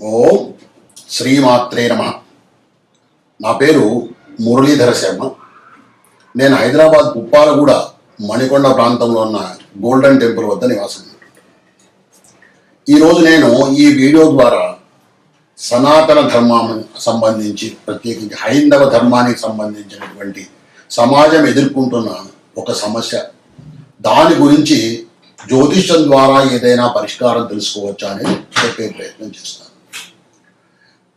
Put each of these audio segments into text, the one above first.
ఓం శ్రీమాత్రే నమ. నా పేరు మురళీధర శర్మ. నేను హైదరాబాద్ కుప్పాలగూడ మణికొండ ప్రాంతంలో ఉన్న గోల్డెన్ టెంపుల్ వద్ద నివాసం. ఈరోజు నేను ఈ వీడియో ద్వారా సనాతన ధర్మానికి సంబంధించి ప్రత్యేకించి హైందవ ధర్మానికి సంబంధించినటువంటి సమాజం ఎదుర్కొంటున్న ఒక సమస్య. దాని గురించి జ్యోతిష్యం ద్వారా ఏదైనా పరిష్కారం తెలుసుకోవచ్చా అని చెప్పే ప్రయత్నం చేస్తాను.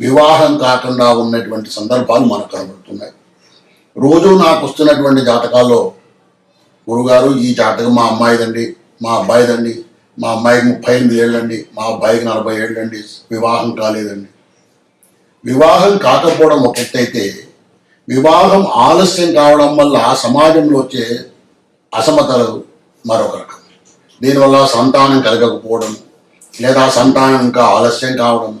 వివాహం కాకుండా ఉన్నటువంటి సందర్భాలు మనకు కనబడుతున్నాయి. రోజు నాకు వస్తున్నటువంటి జాతకాల్లో గురుగారు ఈ జాతకం మా అమ్మాయిదండి మా అబ్బాయిదండి మా అమ్మాయికి ముప్పై ఎనిమిది ఏళ్ళండి మా అబ్బాయికి నలభై ఏళ్ళండి వివాహం కాలేదండి. వివాహం కాకపోవడం ఒకటైతే వివాహం ఆలస్యం కావడం వల్ల సమాజంలో వచ్చే అసమతలు మరొక రకం. దీనివల్ల సంతానం కలగకపోవడం లేదా సంతానం ఇంకా ఆలస్యం కావడం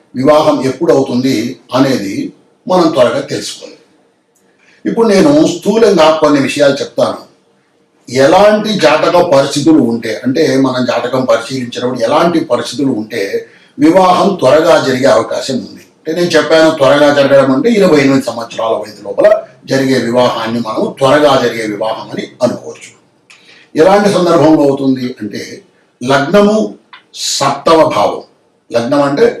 వివాహం ఎప్పుడు అవుతుంది అనేది మనం త్వరగా తెలుసుకోవాలి. ఇప్పుడు నేను స్థూలంగా కొన్ని విషయాలు చెప్తాను. ఎలాంటి జాతక పరిస్థితులు ఉంటే అంటే మనం జాతకం పరిశీలించినప్పుడు ఎలాంటి పరిస్థితులు ఉంటే వివాహం త్వరగా జరిగే అవకాశం ఉంది. అంటే నేను చెప్పాను త్వరగా జరగడం అంటే ఇరవై ఎనిమిది సంవత్సరాల వయసు లోపల జరిగే వివాహాన్ని మనం త్వరగా జరిగే వివాహం అని అనుకోవచ్చు. ఎలాంటి సందర్భంలో అవుతుంది అంటే లగ్నము సప్తమ భావం. లగ్నం అంటే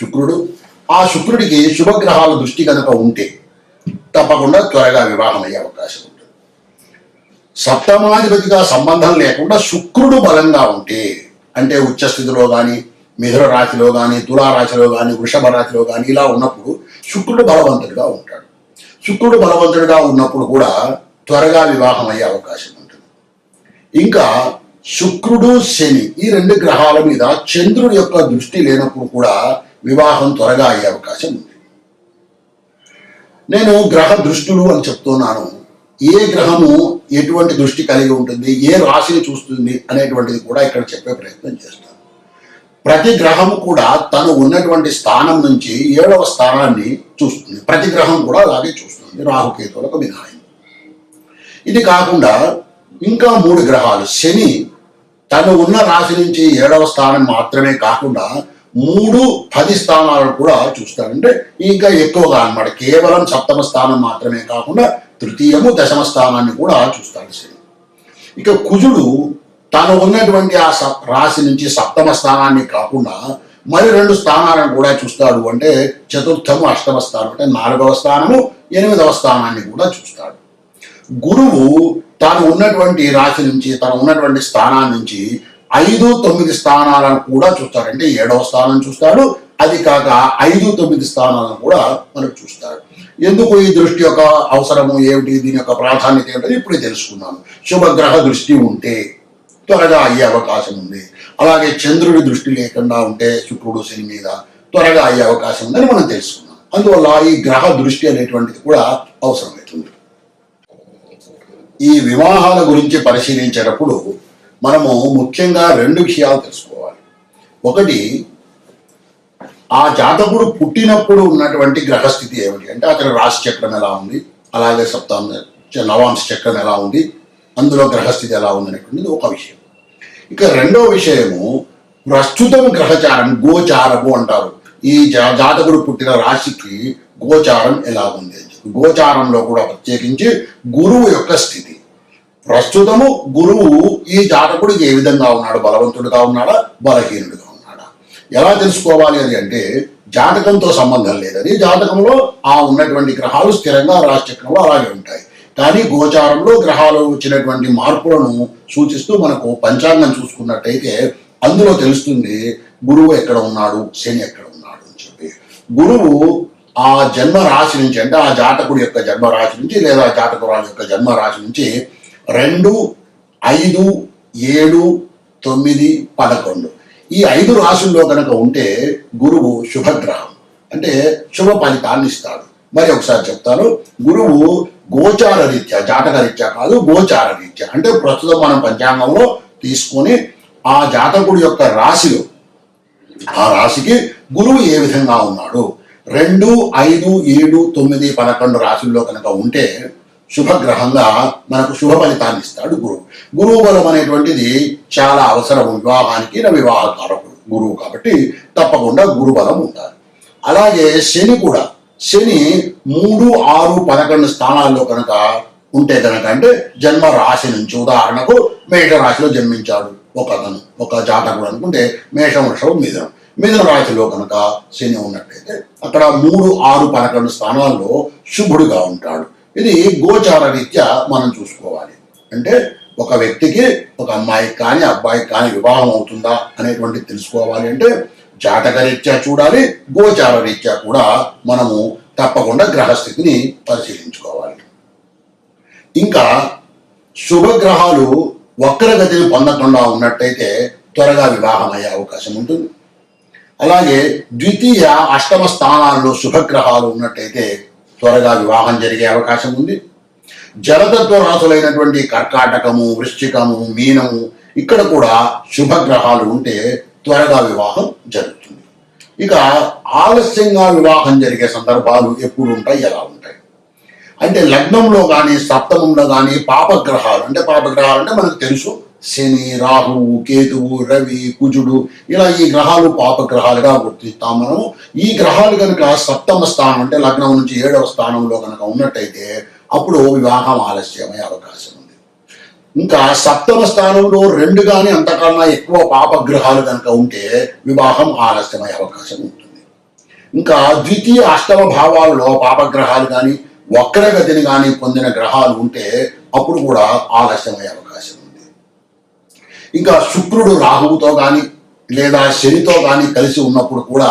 శుక్రుడు ఆ శుక్రుడికి శుభగ్రహాల దృష్టి కనుక ఉంటే తప్పకుండా త్వరగా వివాహం అయ్యే అవకాశం ఉంటుంది. సప్తమాధిపతిగా సంబంధం లేకుండా శుక్రుడు బలంగా ఉంటే అంటే ఉచ్చస్థితిలో కానీ మిథున రాశిలో కానీ తులారాశిలో కానీ వృషభ రాశిలో కానీ ఇలా ఉన్నప్పుడు శుక్రుడు బలవంతుడిగా ఉంటాడు. శుక్రుడు బలవంతుడిగా ఉన్నప్పుడు కూడా త్వరగా వివాహం అయ్యే అవకాశం ఉంటుంది. ఇంకా శుక్రుడు శని ఈ రెండు గ్రహాల మీద చంద్రుడి యొక్క దృష్టి లేనప్పుడు కూడా వివాహం త్వరగా అయ్యే అవకాశం ఉంది. నేను గ్రహ దృష్టులు అని చెప్తున్నాను. ఏ గ్రహము ఎటువంటి దృష్టి కలిగి ఉంటుంది ఏ రాశిని చూస్తుంది అనేటువంటిది కూడా ఇక్కడ చెప్పే ప్రయత్నం చేస్తాను. ప్రతి గ్రహము కూడా తను ఉన్నటువంటి స్థానం నుంచి ఏడవ స్థానాన్ని చూస్తుంది. ప్రతి గ్రహం కూడా అలాగే చూస్తుంది. రాహుకేతువులకు మినహాయింపు. ఇది కాకుండా ఇంకా మూడు గ్రహాలు. శని తను ఉన్న రాశి నుంచి ఏడవ స్థానం మాత్రమే కాకుండా మూడు పది స్థానాలను కూడా చూస్తాడంటే ఇంకా ఎక్కువగా అన్నమాట. కేవలం సప్తమ స్థానం మాత్రమే కాకుండా తృతీయము దశమ స్థానాన్ని కూడా చూస్తాడు శని. ఇక కుజుడు తను ఉన్నటువంటి ఆ సప్ రాశి నుంచి సప్తమ స్థానాన్ని కాకుండా మరి రెండు స్థానాలను కూడా చూస్తాడు. అంటే చతుర్థము అష్టమ స్థానం అంటే నాలుగవ స్థానము ఎనిమిదవ స్థానాన్ని కూడా చూస్తాడు. గురువు తాను ఉన్నటువంటి రాశి నుంచి తను ఉన్నటువంటి స్థానాన్ని నుంచి ఐదు తొమ్మిది స్థానాలను కూడా చూస్తాడు అంటే ఏడవ స్థానం చూస్తాడు అది కాక ఐదు తొమ్మిది స్థానాలను కూడా మనకు చూస్తాడు ఎందుకు ఈ దృష్టి యొక్క అవసరము ఏమిటి? దీని యొక్క ప్రాధాన్యత ఏమిటి ఇప్పుడే తెలుసుకున్నాను. శుభగ్రహ దృష్టి ఉంటే త్వరగా అయ్యే అవకాశం ఉంది. అలాగే చంద్రుడి దృష్టి లేకుండా ఉంటే శుక్రుడు శని మీద త్వరగా అయ్యే అవకాశం ఉందని మనం తెలుసుకున్నాం. అందువల్ల ఈ గ్రహ దృష్టి అనేటువంటిది కూడా అవసరమవుతుంది. ఈ వివాహాల గురించి పరిశీలించేటప్పుడు మనము ముఖ్యంగా రెండు విషయాలు తెలుసుకోవాలి. ఒకటి ఆ జాతకుడు పుట్టినప్పుడు ఉన్నటువంటి గ్రహస్థితి ఏమిటి? అంటే అతని రాశి చక్రం ఎలా ఉంది? అలాగే సప్తాం నవాంశ చక్రం ఎలా ఉంది? అందులో గ్రహస్థితి ఎలా ఉంది అనేటువంటిది ఒక విషయం. ఇక రెండో విషయము ప్రస్తుతం గ్రహచారం గోచారము అంటారు. ఈ జాతకుడు పుట్టిన రాశికి గోచారం ఎలా ఉంది అని చెప్పి. గోచారంలో కూడా ప్రత్యేకించి గురువు యొక్క స్థితి. ప్రస్తుతము గురువు ఈ జాతకుడికి ఏ విధంగా ఉన్నాడు? బలవంతుడిగా ఉన్నాడా? బలహీనుడిగా ఉన్నాడా? ఎలా తెలుసుకోవాలి అని అంటే జాతకంతో సంబంధం లేదని జాతకంలో ఆ ఉన్నటువంటి గ్రహాలు స్థిరంగా రాశిచక్రంలో అలాగే ఉంటాయి. కానీ గోచారంలో గ్రహాలు వచ్చినటువంటి మార్పులను సూచిస్తూ మనకు పంచాంగం చూసుకున్నట్టయితే అందులో తెలుస్తుంది గురువు ఎక్కడ ఉన్నాడు? శని ఎక్కడ ఉన్నాడు అని చెప్పి. గురువు ఆ జన్మ రాశి నుంచి అంటే ఆ జాతకుడి యొక్క జన్మ రాశి నుంచి లేదా జాతకురాలు యొక్క జన్మ రాశి నుంచి రెండు ఐదు ఏడు తొమ్మిది పదకొండు. ఈ ఐదు రాశుల్లో కనుక ఉంటే గురువు శుభగ్రహం. అంటే శుభ ఫలితాన్ని ఇస్తాడు. మరి ఒకసారి చెప్తాను. గురువు గోచార రీత్యా జాతక రీత్యా కాదు గోచార రీత్యా. అంటే ప్రస్తుతం మనం పంచాంగంలో తీసుకొని ఆ జాతకుడి యొక్క రాశిలో ఆ రాశికి గురువు ఏ విధంగా ఉన్నాడు? రెండు ఐదు ఏడు తొమ్మిది పదకొండు రాశుల్లో కనుక ఉంటే శుభగ్రహంగా మనకు శుభ ఫలితాన్ని ఇస్తాడు గురువు. గురువు బలం అనేటువంటిది చాలా అవసరం వివాహానికి నా వివాహ కారకుడు గురువు కాబట్టి తప్పకుండా గురు బలం ఉండాలి. అలాగే శని కూడా. శని మూడు ఆరు పదకొండు స్థానాల్లో కనుక ఉంటే కనుక అంటే జన్మ రాశి నుంచి ఉదాహరణకు మేష రాశిలో జన్మించాడు ఒక అతను ఒక జాతకుడు అనుకుంటే మేషం వృషభం మిథునం. మిథున రాశిలో కనుక శని ఉన్నట్టయితే అక్కడ మూడు ఆరు పదకొండు స్థానాల్లో శుభుడుగా ఉంటాడు. ఇది గోచార రీత్యా మనం చూసుకోవాలి. అంటే ఒక వ్యక్తికి ఒక అమ్మాయికి కానీ అబ్బాయికి కానీ వివాహం అవుతుందా అనేటువంటిది తెలుసుకోవాలి. అంటే జాతక రీత్యా చూడాలి గోచార రీత్యా కూడా మనము తప్పకుండా గ్రహస్థితిని పరిశీలించుకోవాలి. ఇంకా శుభగ్రహాలు వక్రగతిని పొందకుండా ఉన్నట్టయితే త్వరగా వివాహం అయ్యే అవకాశం ఉంటుంది. అలాగే ద్వితీయ అష్టమ స్థానాల్లో శుభగ్రహాలు ఉన్నట్టయితే త్వరగా వివాహం జరిగే అవకాశం ఉంది. జలతత్వ రాసులైనటువంటి కర్కాటకము వృశ్చికము మీనము ఇక్కడ కూడా శుభగ్రహాలు ఉంటే త్వరగా వివాహం జరుగుతుంది. ఇక ఆలస్యంగా వివాహం జరిగే సందర్భాలు ఎప్పుడు ఉంటాయి ఎలా ఉంటాయి? అంటే లగ్నంలో కానీ సప్తమంలో కానీ పాపగ్రహాలు అంటే పాపగ్రహాలు అంటే మనకు తెలుసు శని రాహువు కేతువు రవి కుజుడు ఇలా ఈ గ్రహాలు పాపగ్రహాలుగా గుర్తిస్తాం మనం ఈ గ్రహాలు కనుక సప్తమ స్థానం అంటే లగ్నం నుంచి ఏడవ స్థానంలో కనుక ఉన్నట్టయితే అప్పుడు వివాహం ఆలస్యమయ్యే అవకాశం ఉంది. ఇంకా సప్తమ స్థానంలో రెండు కానీ అంతకన్నా ఎక్కువ పాపగ్రహాలు కనుక ఉంటే వివాహం ఆలస్యమయ్యే అవకాశం ఉంటుంది. ఇంకా ద్వితీయ అష్టమ భావాలలో పాపగ్రహాలు కానీ వక్రగతిని కానీ పొందిన గ్రహాలు ఉంటే అప్పుడు కూడా ఆలస్యమయ్యే అవకాశం ఇంకా శుక్రుడు రాహువుతో కానీ లేదా శనితో కానీ కలిసి ఉన్నప్పుడు కూడా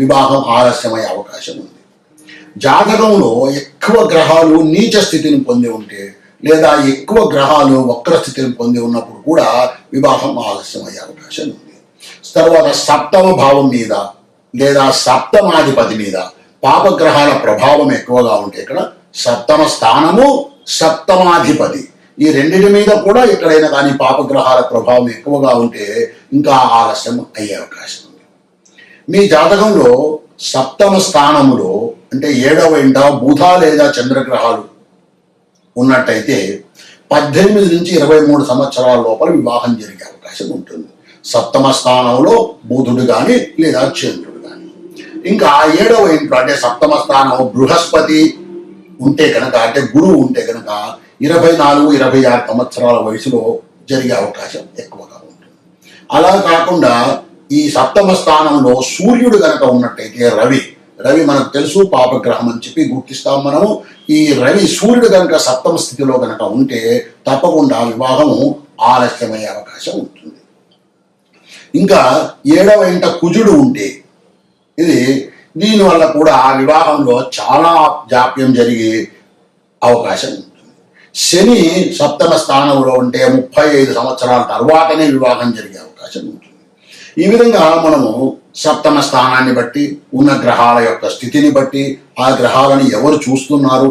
వివాహం ఆలస్యమయ్యే అవకాశం ఉంది. జాతకంలో ఎక్కువ గ్రహాలు నీచ స్థితిని పొంది ఉంటే లేదా ఎక్కువ గ్రహాలు వక్ర స్థితిని పొంది ఉన్నప్పుడు కూడా వివాహం ఆలస్యమయ్యే అవకాశం ఉంది. తర్వాత సప్తమ భావం మీద లేదా సప్తమాధిపతి మీద పాపగ్రహాల ప్రభావం ఎక్కువగా ఉంటే ఇక్కడ సప్తమ స్థానము సప్తమాధిపతి. ఈ రెండింటి మీద కూడా ఎక్కడైనా కానీ పాపగ్రహాల ప్రభావం ఎక్కువగా ఉంటే ఇంకా ఆలస్యం అయ్యే అవకాశం ఉంది. మీ జాతకంలో సప్తమ స్థానములో అంటే ఏడవ ఇంట బుధ లేదా చంద్రగ్రహాలు ఉన్నట్టయితే పద్దెనిమిది నుంచి ఇరవై మూడు సంవత్సరాల లోపల వివాహం జరిగే అవకాశం ఉంటుంది. సప్తమ స్థానంలో బుధుడు కానీ లేదా చంద్రుడు కానీ ఇంకా ఏడవ ఇంట్లో అంటే సప్తమ స్థానం బృహస్పతి ఉంటే కనుక అంటే గురువు ఉంటే కనుక ఇరవై నాలుగు ఇరవై ఆరు సంవత్సరాల వయసులో జరిగే అవకాశం ఎక్కువగా ఉంటుంది. అలా కాకుండా ఈ సప్తమ స్థానంలో సూర్యుడు కనుక ఉన్నట్టయితే రవి రవి మనకు తెలుసు పాపగ్రహం అని చెప్పి గుర్తిస్తాం మనము. ఈ రవి సూర్యుడు కనుక సప్తమ స్థితిలో కనుక ఉంటే తప్పకుండా వివాహము ఆలస్యమయ్యే అవకాశం ఉంటుంది. ఇంకా ఏడవ ఇంట కుజుడు ఉంటే ఇది దీనివల్ల కూడా ఆ వివాహంలో చాలా జాప్యం జరిగే అవకాశం ఉంది శని సప్తమ స్థానంలో ఉంటే ముప్పై ఐదు సంవత్సరాల తర్వాతనే వివాహం జరిగే అవకాశం ఉంటుంది. ఈ విధంగా మనము సప్తమ స్థానాన్ని బట్టి ఉన్న గ్రహాల యొక్క స్థితిని బట్టి ఆ గ్రహాలను ఎవరు చూస్తున్నారు?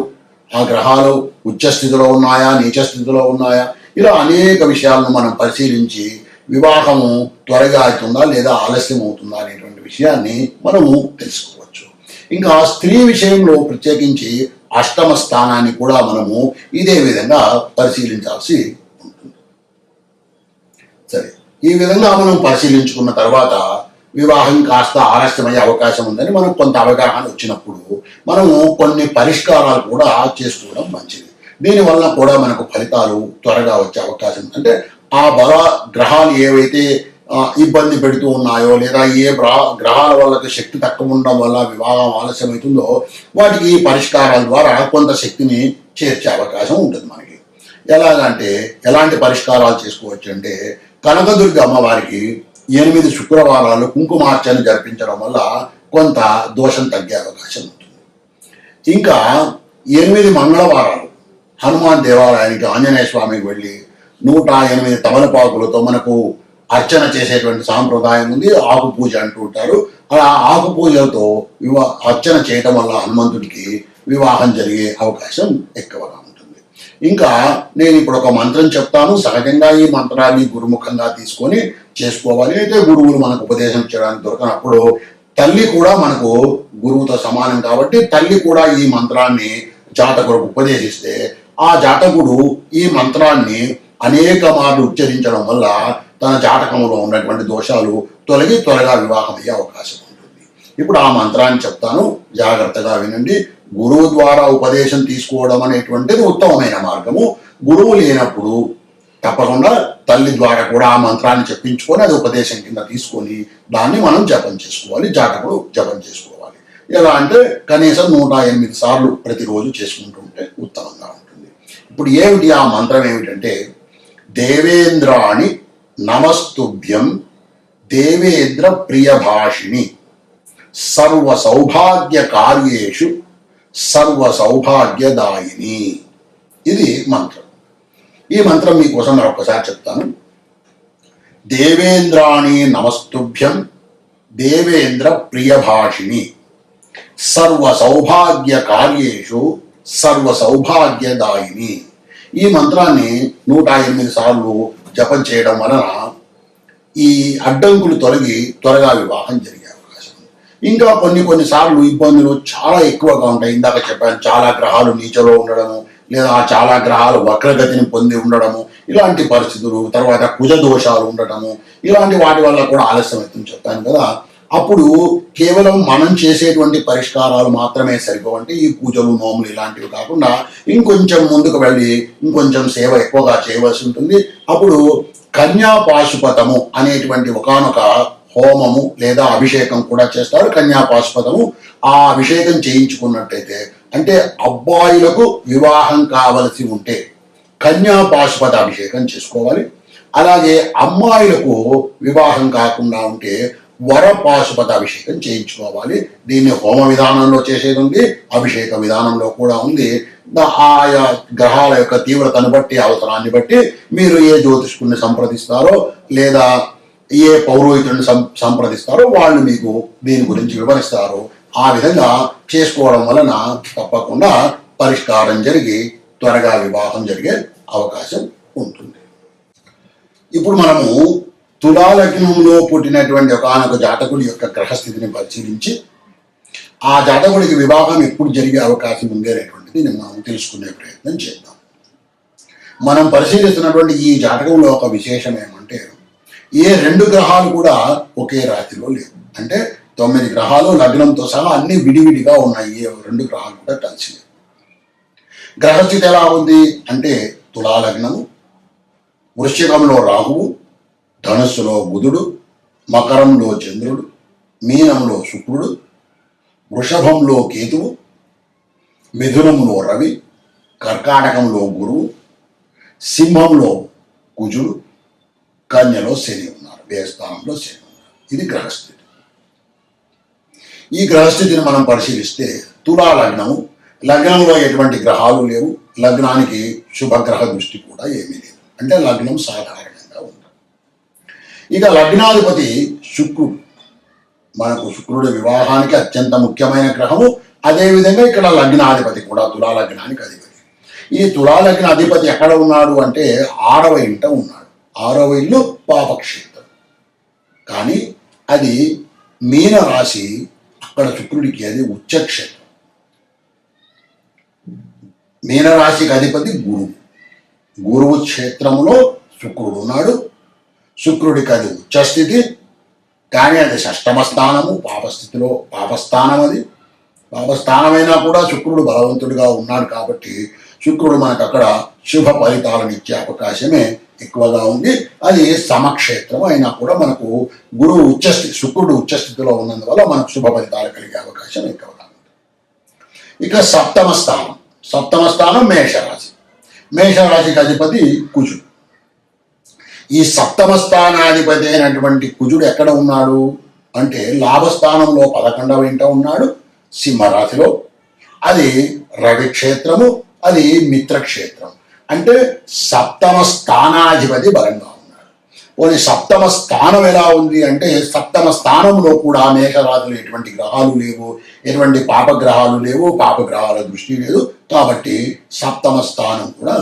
ఆ గ్రహాలు ఉచ్చ స్థితిలో ఉన్నాయా నీచ స్థితిలో ఉన్నాయా? ఇలా అనేక విషయాలను మనం పరిశీలించి వివాహము త్వరగా అవుతుందా లేదా ఆలస్యం అవుతుందా అనేటువంటి విషయాన్ని మనము తెలుసుకోవచ్చు. ఇంకా స్త్రీ విషయంలో ప్రత్యేకించి అష్టమ స్థానాన్ని కూడా మనము ఇదే విధంగా పరిశీలించాల్సి ఉంటుంది. సరే ఈ విధంగా మనం పరిశీలించుకున్న తర్వాత వివాహం కాస్త ఆలస్యమయ్యే అవకాశం ఉందని మనకు కొంత అవగాహన వచ్చినప్పుడు మనము కొన్ని పరిష్కారాలు కూడా చేసుకోవడం మంచిది. దీనివల్ల కూడా మనకు ఫలితాలు త్వరగా వచ్చే అవకాశం అంటే ఆ బల గ్రహాలు ఏవైతే ఇబ్బంది పెడుతూ ఉన్నాయో లేదా ఏ గ్రహాల వల్ల శక్తి తక్కువ ఉండడం వల్ల వివాహం ఆలస్యమవుతుందో వాటికి ఈ పరిష్కారాల ద్వారా కొంత శక్తిని చేర్చే అవకాశం ఉంటుంది మనకి. ఎలాగంటే ఎలాంటి పరిష్కారాలు చేసుకోవచ్చు అంటే కనకదుర్గ అమ్మవారికి ఎనిమిది శుక్రవారాలు కుంకుమార్చన జరిపించడం వల్ల కొంత దోషం తగ్గే అవకాశం ఉంటుంది. ఇంకా ఎనిమిది మంగళవారాలు హనుమాన్ దేవాలయానికి ఆంజనేయ స్వామికి వెళ్ళి నూట ఎనిమిది తమలపాకులతో మనకు అర్చన చేసేటువంటి సాంప్రదాయం ఉంది ఆకు పూజ అంటూ ఉంటారు. అలా ఆకు పూజలతో వివా అర్చన చేయటం వల్ల హనుమంతుడికి వివాహం జరిగే అవకాశం ఎక్కువగా ఉంటుంది. ఇంకా నేను ఇప్పుడు ఒక మంత్రం చెప్తాను. సహజంగా ఈ మంత్రాన్ని గురుముఖంగా తీసుకొని చేసుకోవాలి. అయితే గురువులు మనకు ఉపదేశం చేయడానికి దొరకనప్పుడు తల్లి కూడా మనకు గురువుతో సమానం కాబట్టి తల్లి కూడా ఈ మంత్రాన్ని జాతకులకు ఉపదేశిస్తే ఆ జాతకుడు ఈ మంత్రాన్ని అనేక మార్లు ఉచ్చరించడం వల్ల తన జాతకంలో ఉన్నటువంటి దోషాలు తొలగి త్వరగా వివాహం అయ్యే అవకాశం ఉంటుంది. ఇప్పుడు ఆ మంత్రాన్ని చెప్తాను. జాగ్రత్తగా వినండి. గురువు ద్వారా ఉపదేశం తీసుకోవడం అనేటువంటిది ఉత్తమమైన మార్గము. గురువు లేనప్పుడు తప్పకుండా తల్లి ద్వారా కూడా ఆ మంత్రాన్ని చెప్పించుకొని అది ఉపదేశం కింద తీసుకొని దాన్ని మనం జపం చేసుకోవాలి. జాతకుడు జపం చేసుకోవాలి. ఎలా అంటే కనీసం నూట ఎనిమిది సార్లు ప్రతిరోజు చేసుకుంటూ ఉంటే ఉత్తమంగా ఉంటుంది. ఇప్పుడు ఏమిటి ఆ మంత్రం ఏమిటంటే దేవేంద్రాణి నమస్తుభ్యం దేవేంద్ర ప్రియభాషిణి. సర్వ సౌభాగ్య కార్యేషు సర్వ సౌభాగ్యదాయిని ఇది మంత్రం. ఈ మంత్రం మీకోసం మరొకసారి చెప్తాను. దేవేంద్రాణి నమస్తుభ్యం దేవేంద్ర ప్రియభాషిణి. సర్వ సౌభాగ్య కార్యేషు సర్వ సౌభాగ్యదాయిని ఈ మంత్రాన్ని నూట ఎనిమిది సార్లు జపం చేయడం వలన ఈ అడ్డంకులు తొలగి త్వరగా వివాహం జరిగే అవకాశం ఉంది. ఇంకా కొన్ని కొన్ని సార్లు ఇబ్బందులు చాలా ఎక్కువగా ఉంటాయి. ఇందాక చెప్పాను చాలా గ్రహాలు నీచలో ఉండడము లేదా చాలా గ్రహాలు వక్రగతిని పొంది ఉండడము ఇలాంటి పరిస్థితులు తర్వాత కుజ దోషాలు ఉండటము ఇలాంటి వాటి వల్ల కూడా ఆలస్యం అవుతుంది. చెప్పాను కదా అప్పుడు కేవలం మనం చేసేటువంటి పరిష్కారాలు మాత్రమే సరిపోవంటే ఈ పూజలు నోములు ఇలాంటివి కాకుండా ఇంకొంచెం ముందుకు వెళ్ళి ఇంకొంచెం సేవ ఎక్కువగా చేయవలసి ఉంటుంది. అప్పుడు కన్యా పాశుపతము అనేటువంటి ఒకానొక హోమము లేదా అభిషేకం కూడా చేస్తారు. కన్యా పాశుపతము ఆ అభిషేకం చేయించుకున్నట్టయితే అంటే అబ్బాయిలకు వివాహం కావలసి ఉంటే కన్యా పాశుపత అభిషేకం చేసుకోవాలి. అలాగే అమ్మాయిలకు వివాహం కాకుండా ఉంటే వరపాశుపత అభిషేకం చేయించుకోవాలి. దీన్ని హోమ విధానంలో చేసేది ఉంది అభిషేక విధానంలో కూడా ఉంది. ఆయా గ్రహాల యొక్క తీవ్రతను బట్టి అవసరాన్ని బట్టి మీరు ఏ జ్యోతిష్కుని సంప్రదిస్తారో లేదా ఏ పౌరోహితుడిని సం సంప్రదిస్తారో వాళ్ళు మీకు దీని గురించి వివరిస్తారు. ఆ విధంగా చేసుకోవడం వలన తప్పకుండా పరిష్కారం జరిగి త్వరగా వివాహం జరిగే అవకాశం ఉంటుంది. ఇప్పుడు మనము తులాలగ్నంలో పుట్టినటువంటి ఒకనొక జాతకుడి యొక్క గ్రహస్థితిని పరిశీలించి ఆ జాతకుడికి వివాహం ఎప్పుడు జరిగే అవకాశం ఉంది అనేటువంటిది మనం తెలుసుకునే ప్రయత్నం చేద్దాం. మనం పరిశీలిస్తున్నటువంటి ఈ జాతకంలో ఒక విశేషం ఏమంటే ఏ రెండు గ్రహాలు కూడా ఒకే రాతిలో లేవు. అంటే తొమ్మిది గ్రహాలు లగ్నంతో సహా అన్ని విడివిడిగా ఉన్నాయి. ఏ రెండు గ్రహాలు కూడా కలిసి లేవు. గ్రహస్థితి ఎలా ఉంది అంటే తులాలగ్నము వృశ్చికంలో రాహువు ధనుస్సులో బుధుడు మకరంలో చంద్రుడు మీనంలో శుక్రుడు వృషభంలో కేతువు మిథునంలో రవి కర్కాటకంలో గురువు సింహంలో కుజుడు కన్యలో శని ఉన్నారు వ్యయస్థానంలో శని ఉన్నారు. ఇది గ్రహస్థితి. ఈ గ్రహస్థితిని మనం పరిశీలిస్తే తులా లగ్నము లగ్నంలో ఎటువంటి గ్రహాలు లేవు లగ్నానికి శుభగ్రహ దృష్టి కూడా ఏమీ లేదు. అంటే లగ్నం సాధారణంగా ఇక లగ్నాధిపతి శుక్రుడు. మనకు శుక్రుడు వివాహానికి అత్యంత ముఖ్యమైన గ్రహము. అదేవిధంగా ఇక్కడ లగ్నాధిపతి కూడా తులాలగ్నానికి అధిపతి. ఈ తులాలగ్న అధిపతి ఎక్కడ ఉన్నాడు అంటే ఆరవ ఇంట ఉన్నాడు. ఆరవ ఇల్లు పాపక్షేత్రం. కానీ అది మీన రాశి అక్కడ శుక్రుడికి అది ఉచ్చక్షేత్రం. మీనరాశికి అధిపతి గురువు. గురువు క్షేత్రంలో శుక్రుడు ఉన్నాడు. శుక్రుడికి అది ఉచ్చస్థితి. కానీ అది షష్టమ స్థానము పాపస్థితిలో పాపస్థానం అది. పాపస్థానమైనా కూడా శుక్రుడు బలవంతుడిగా ఉన్నాడు కాబట్టి శుక్రుడు మనకు అక్కడ శుభ ఫలితాలను ఇచ్చే అవకాశమే ఎక్కువగా ఉంది. అది సమక్షేత్రం అయినా కూడా మనకు గురువు ఉచ్చస్థితి శుక్రుడు ఉచ్చస్థితిలో ఉన్నందువల్ల మనకు శుభ ఫలితాలు కలిగే అవకాశం ఎక్కువగా ఉంది. ఇక సప్తమ స్థానం సప్తమ స్థానం మేషరాశి. మేషరాశికి అధిపతి కుజుడు. ఈ సప్తమ స్థానాధిపతి అయినటువంటి కుజుడు ఎక్కడ ఉన్నాడు? అంటే లాభస్థానంలో పదకొండవ ఇంట ఉన్నాడు సింహరాశిలో. అది రవి క్షేత్రము అది మిత్రక్షేత్రం అంటే సప్తమ స్థానాధిపతి బలంగా ఉన్నాడు. పోనీ సప్తమ స్థానం ఎలా ఉంది అంటే సప్తమ స్థానంలో కూడా మేఘరాజులు ఎటువంటి గ్రహాలు లేవు ఎటువంటి పాపగ్రహాలు లేవు పాపగ్రహాల దృష్టి లేదు. కాబట్టి సప్తమ స్థానం కూడా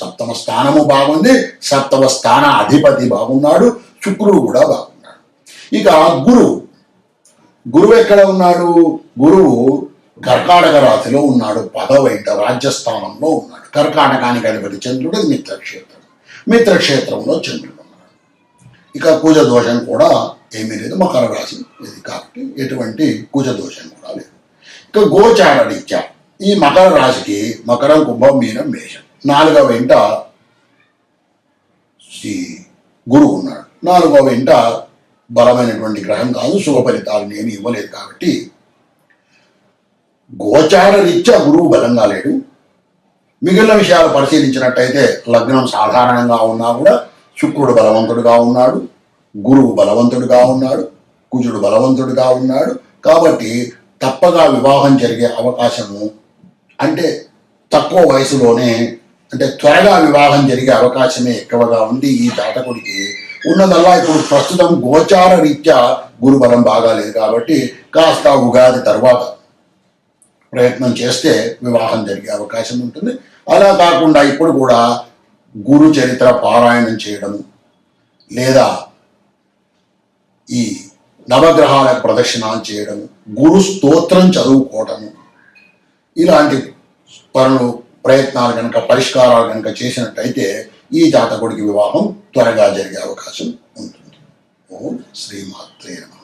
సప్తమ స్థానము బాగుంది సప్తమ స్థాన అధిపతి బాగున్నాడు శుక్రుడు కూడా బాగున్నాడు. ఇక గురువు. గురువు ఎక్కడ ఉన్నాడు? గురువు కర్కాటక రాశిలో ఉన్నాడు పదవైట రాజ్యస్థానంలో ఉన్నాడు. కర్కాటకానికి అధిపతి చంద్రుడు మిత్రక్షేత్రం. మిత్రక్షేత్రంలో చంద్రుడు ఉన్నాడు. ఇక కూజ దోషం కూడా ఏమీ లేదు మకర రాశి ఇది కాబట్టి ఎటువంటి కూజ దోషం కూడా లేదు. ఇక గోచార రీత్యా ఈ మకర రాశికి మకరం కుంభం మీనం మేషం. నాలుగవ వెంట శ్రీ గురువు ఉన్నాడు. నాలుగవ వెంట బలమైనటువంటి గ్రహం కాదు శుభ ఫలితాలు నేను ఇవ్వలేదు కాబట్టి గోచార రీత్యా గురువు బలంగా లేడు. మిగిలిన విషయాలు పరిశీలించినట్టయితే లగ్నం సాధారణంగా ఉన్నా కూడా శుక్రుడు బలవంతుడుగా ఉన్నాడు గురువు బలవంతుడుగా ఉన్నాడు కుజుడు బలవంతుడుగా ఉన్నాడు. కాబట్టి తప్పగా వివాహం జరిగే అవకాశము అంటే తక్కువ వయసులోనే అంటే త్వరగా వివాహం జరిగే అవకాశమే ఎక్కువగా ఉంది ఈ జాతకుడికి ఉన్నదల్లా ఇప్పుడు ప్రస్తుతం గోచార రీత్యా గురుబలం బాగాలేదు కాబట్టి కాస్త ఉగాది తర్వాత ప్రయత్నం చేస్తే వివాహం జరిగే అవకాశం ఉంటుంది. అలా కాకుండా ఇప్పుడు కూడా గురు చరిత్ర పారాయణం చేయడం లేదా ఈ నవగ్రహాల ప్రదక్షిణాలు చేయడం గురు స్తోత్రం చదువుకోవటము ఇలాంటి పనులు ప్రయత్నాలు కనుక పరిష్కారాలు కనుక చేసినట్టయితే ఈ జాతకుడికి వివాహం త్వరగా జరిగే అవకాశం ఉంటుంది. ఓం శ్రీమాత్రే నమ.